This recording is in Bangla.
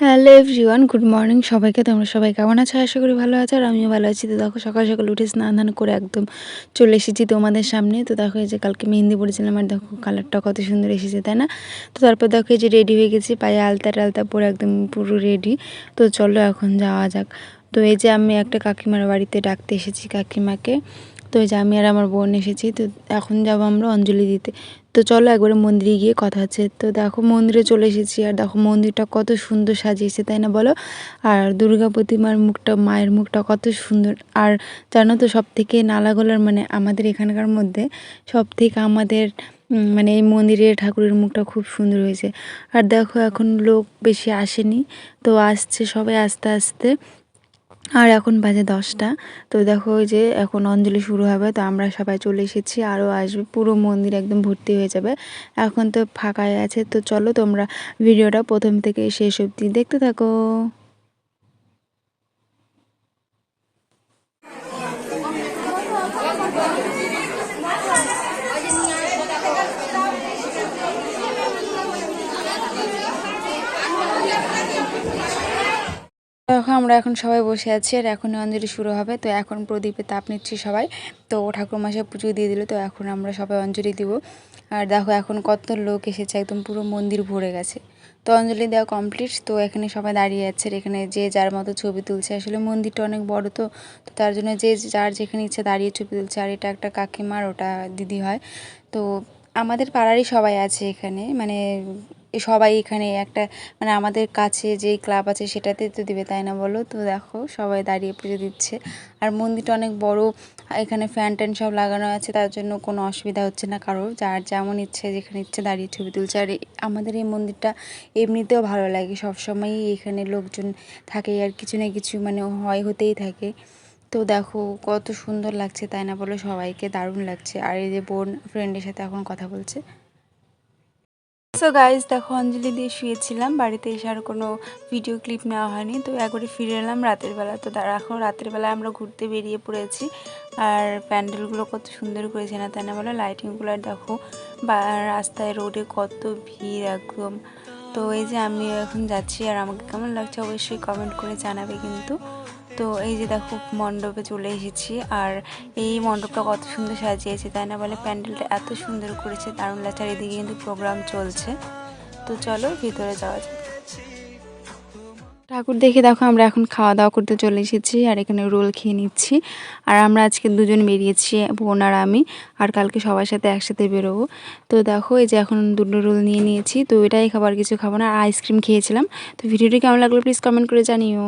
হ্যালো এভরিওয়ান, গুড মর্নিং সবাইকে। তোমরা সবাই কেমন আছো? আশা করি ভালো আছো, আর আমিও ভালো আছি। তো দেখো, সকাল সকাল উঠে স্নান ধান করে একদম চলে এসেছি তোমাদের সামনে। তো দেখো, এই যে কালকে মেহেন্দি পড়েছিলাম আর দেখো কালারটা কত সুন্দর এসেছে, তাই না? তো তারপর দেখো, এই যে রেডি হয়ে গেছি, পায়ে আলতা টালতা পরে একদম পুরো রেডি তো চলো এখন যাওয়া যাক। তো এই যে আমি একটা কাকিমার বাড়িতে ডাকতে এসেছি কাকিমাকে। তো এই যে আমি আর আমার বোন এসেছি, তো এখন যাব আমরা অঞ্জলি দিতে। তো চলো একবারে মন্দিরে গিয়ে কথা হচ্ছে। তো দেখো মন্দিরে চলে এসেছি আর দেখো মন্দিরটা কত সুন্দর সাজিয়েছে, তাই না বলো? আর দুর্গা প্রতিমার মুখটা, মায়ের মুখটা কত সুন্দর। আর জানো তো সব থেকে নালাগোলার মানে আমাদের এখানকার মধ্যে সব থেকে আমাদের মানে এই মন্দিরের ঠাকুরের মুখটা খুব সুন্দর হয়েছে। আর দেখো এখন লোক বেশি আসেনি। তো আসছে সবাই আস্তে আস্তে। আর এখন বাজে দশটা। তো দেখো যে এখন অঞ্জলি শুরু হবে, তো আমরা সবাই চলে এসেছি আরও আসবে। পুরো মন্দির একদম ভর্তি হয়ে যাবে। এখন তো ফাঁকাই আছে, তো চলো তোমরা ভিডিওটা প্রথম থেকে শেষ অবধি দেখতে থাকো। দেখো, আমরা এখন সবাই বসে আছি আর এখন অঞ্জলি শুরু হবে। তো এখন প্রদীপে তাপ নিচ্ছি সবাই। তো ঠাকুর মশাই পুজো দিয়ে দিল, তো এখন আমরা সবাই অঞ্জলি দিব। আর দেখো, এখন কত লোক এসেছে, একদম পুরো মন্দির ভরে গেছে। তো অঞ্জলি দেওয়া কমপ্লিট তো এখানে সবাই দাঁড়িয়ে আছে। এখানে যে যার মতো ছবি তুলছে, আসলে মন্দিরটা অনেক বড় তো তো তার জন্য যে যার যেখানে ইচ্ছে দাঁড়িয়ে ছবি তুলছে। আর এটা একটা কাকিমার, ওটা দিদি হয়। তো আমাদের পাড়ারই সবাই আছে এখানে মানে সবাই এখানে একটা মানে আমাদের কাছে যেই ক্লাব আছে সেটাতে তো দিবে, তাই না বলো? তো দেখো, সবাই দাঁড়িয়ে পুজো দিচ্ছে। আর মন্দিরটা অনেক বড়, এখানে ফ্যান ট্যান সব লাগানো আছে, তার জন্য কোনো অসুবিধা হচ্ছে না কারও যার যেমন ইচ্ছে, যেখানে ইচ্ছে দাঁড়িয়ে ছবি তুলছে। আর আমাদের এই মন্দিরটা এমনিতেও ভালো লাগে সবসময়ই এখানে লোকজন থাকে, আর কিছু না কিছু মানে হয়, হতেই থাকে। তো দেখো, কত সুন্দর লাগছে, তাই না বলো? সবাইকে দারুণ লাগছে। আর এই যে বোন ফ্রেন্ডের সাথে এখন কথা বলছে। সো গাইজ দেখো, অঞ্জলি দিয়ে শুয়েছিলাম। বাড়িতে এসে আর কোনো ভিডিও ক্লিপ নেওয়া হয়নি। তো একবারে ফিরে এলাম রাতের বেলা। তো এখন রাতের বেলা আমরা ঘুরতে বেরিয়ে পড়েছি। আর প্যান্ডেলগুলো কত সুন্দর করেছে না, তাই না বলো? লাইটিংগুলো দেখো, বা রাস্তায় রোডে কত ভিড় একদম। তো এই যে আমি এখন যাচ্ছি। আর আমাকে কেমন লাগছে অবশ্যই কমেন্ট করে জানাবে কিন্তু। তো এই যে দেখো মণ্ডপে চলে এসেছি। আর এই মণ্ডপটা কত সুন্দর সাজিয়েছে, তাই না বলে? প্যান্ডেলটা এত সুন্দর করেছে, দারুণ এদিকে কিন্তু প্রোগ্রাম চলছে। তো চলো ভিতরে যাওয়া যাক। ঠাকুর দেখে দেখো, আমরা এখন খাওয়া দাওয়া করতে চলে এসেছি আর এখানে রোল খেয়ে নিচ্ছি। আর আমরা আজকে দুজন বেরিয়েছি, বোন আর আমি। আর কালকে সবার সাথে একসাথে বেরোবো। তো দেখো, এই যে এখন দুটো রোল নিয়ে নিয়েছি। তো এটাই খাবার কিছু খাব না, আর আইসক্রিম খেয়েছিলাম। তো ভিডিওটি কেমন লাগল প্লিজ কমেন্ট করে জানিও।